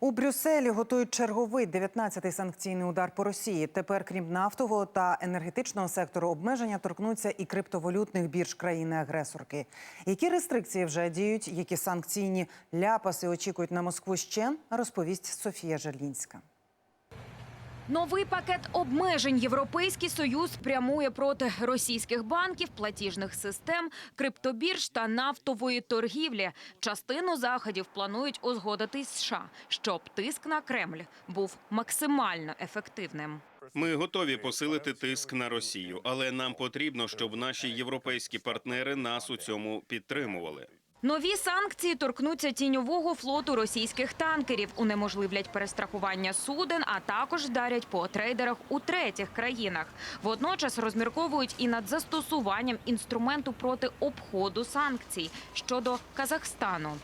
У Брюсселі готують черговий 19-й санкційний удар по Росії. Тепер, крім нафтового та енергетичного сектору, обмеження торкнуться і криптовалютних бірж країни-агресорки. Які рестрикції вже діють, які санкційні ляпаси очікують на Москву ще, розповість Софія Жерлінська. Новий пакет обмежень Європейський союз прямує проти російських банків, платіжних систем, криптобірж та нафтової торгівлі. Частину заходів планують узгодити США, щоб тиск на Кремль був максимально ефективним. Ми готові посилити тиск на Росію, але нам потрібно, щоб наші європейські партнери нас у цьому підтримували. Нові санкції торкнуться тіньового флоту російських танкерів, унеможливлять перестрахування суден, а також вдарять по трейдерах у третіх країнах. Водночас розмірковують і над застосуванням інструменту проти обходу санкцій щодо Казахстану.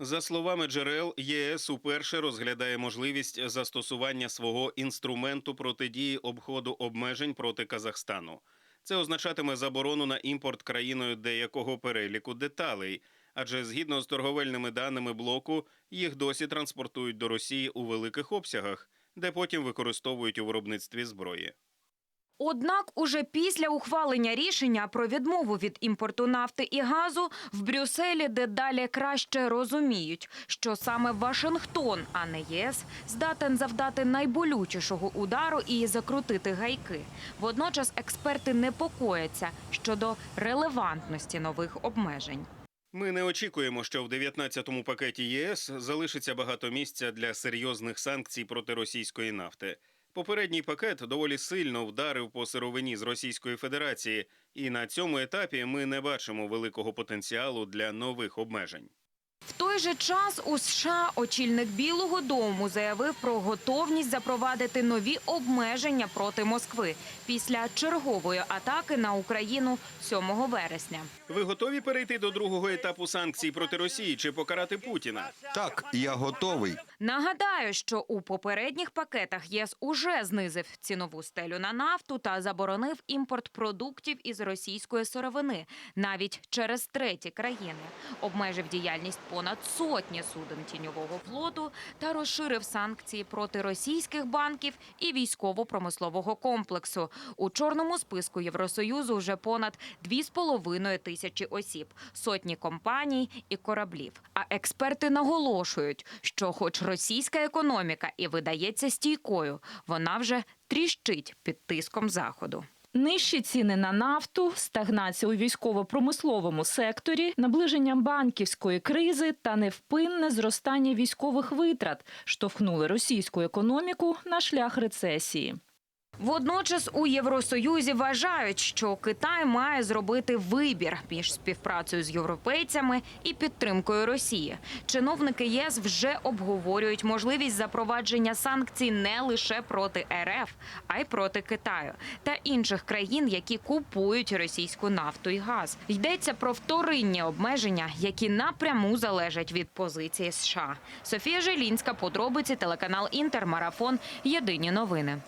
За словами джерел, ЄС уперше розглядає можливість застосування свого інструменту протидії обходу обмежень проти Казахстану. Це означатиме заборону на імпорт країною деякого переліку деталей, адже згідно з торговельними даними блоку, їх досі транспортують до Росії у великих обсягах, де потім використовують у виробництві зброї. Однак, уже після ухвалення рішення про відмову від імпорту нафти і газу в Брюсселі дедалі краще розуміють, що саме Вашингтон, а не ЄС, здатен завдати найболючішого удару і закрутити гайки. Водночас експерти непокояться щодо релевантності нових обмежень. Ми не очікуємо, що в 19-му пакеті ЄС залишиться багато місця для серйозних санкцій проти російської нафти. Попередній пакет доволі сильно вдарив по сировині з Російської Федерації, і на цьому етапі ми не бачимо великого потенціалу для нових обмежень. В той же час у США очільник Білого Дому заявив про готовність запровадити нові обмеження проти Москви після чергової атаки на Україну 7 вересня. Ви готові перейти до другого етапу санкцій проти Росії чи покарати Путіна? Так, я готовий. Нагадаю, що у попередніх пакетах ЄС уже знизив цінову стелю на нафту та заборонив імпорт продуктів із російської сировини навіть через треті країни, обмежив діяльність понад сотні суден тіньового флоту та розширив санкції проти російських банків і військово-промислового комплексу. У чорному списку Євросоюзу вже понад 2,5 тисячі осіб, сотні компаній і кораблів. А експерти наголошують, що, хоч російська економіка і видається стійкою, вона вже тріщить під тиском заходу. Нижчі ціни на нафту, стагнація у військово-промисловому секторі, наближення банківської кризи та невпинне зростання військових витрат штовхнули російську економіку на шлях рецесії. Водночас у Євросоюзі вважають, що Китай має зробити вибір між співпрацею з європейцями і підтримкою Росії. Чиновники ЄС вже обговорюють можливість запровадження санкцій не лише проти РФ, а й проти Китаю та інших країн, які купують російську нафту і газ. Йдеться про вторинні обмеження, які напряму залежать від позиції США. Софія Желінська, подробиці, телеканал Інтермарафон. Єдині новини.